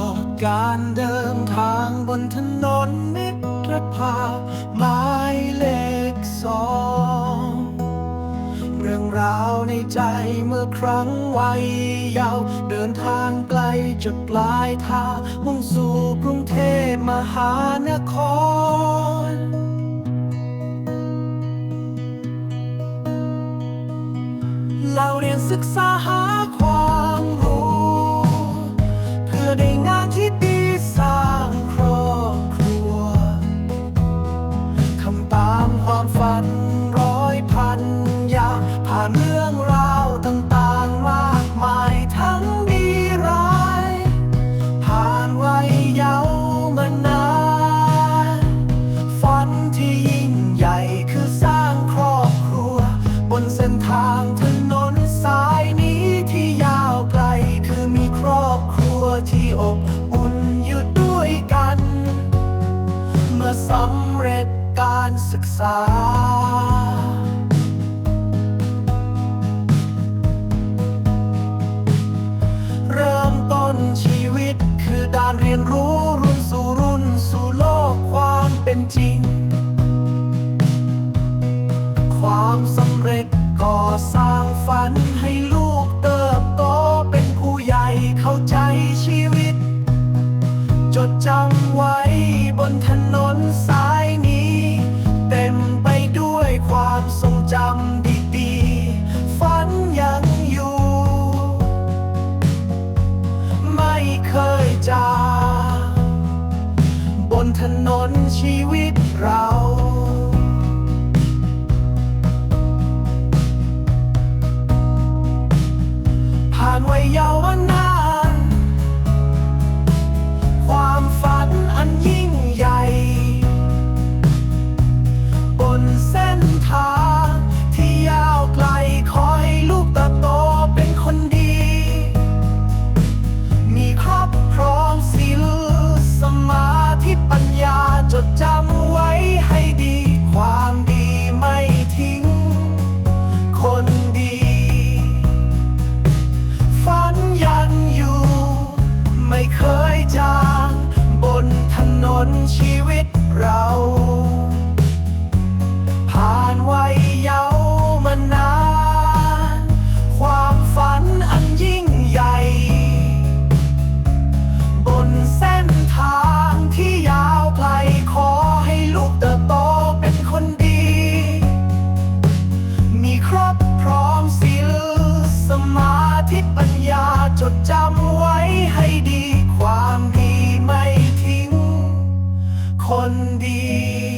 อดการเดินทางบนถนนมิตรภาพหมายเลขสองเรื่องราวในใจเมื่อครั้งวัยเยาว์เดินทางไกลจากปลายทางมุ่งสู่กรุงเทพมหานครเราเรียนศึกษาหาความื่อสำเร็จการศึกษา นนชีวิตเรา ผ่านวัยเยาว์นั้น เรา ผ่านวัยเยาว์มานาน ความฝันอันยิ่งใหญ่ บนเส้นทางที่ยาวไกลขอให้ลูกเติบโตเป็นคนดี มีครอบพร้อมศีลสมาธิปัญญาจดจำ indeed.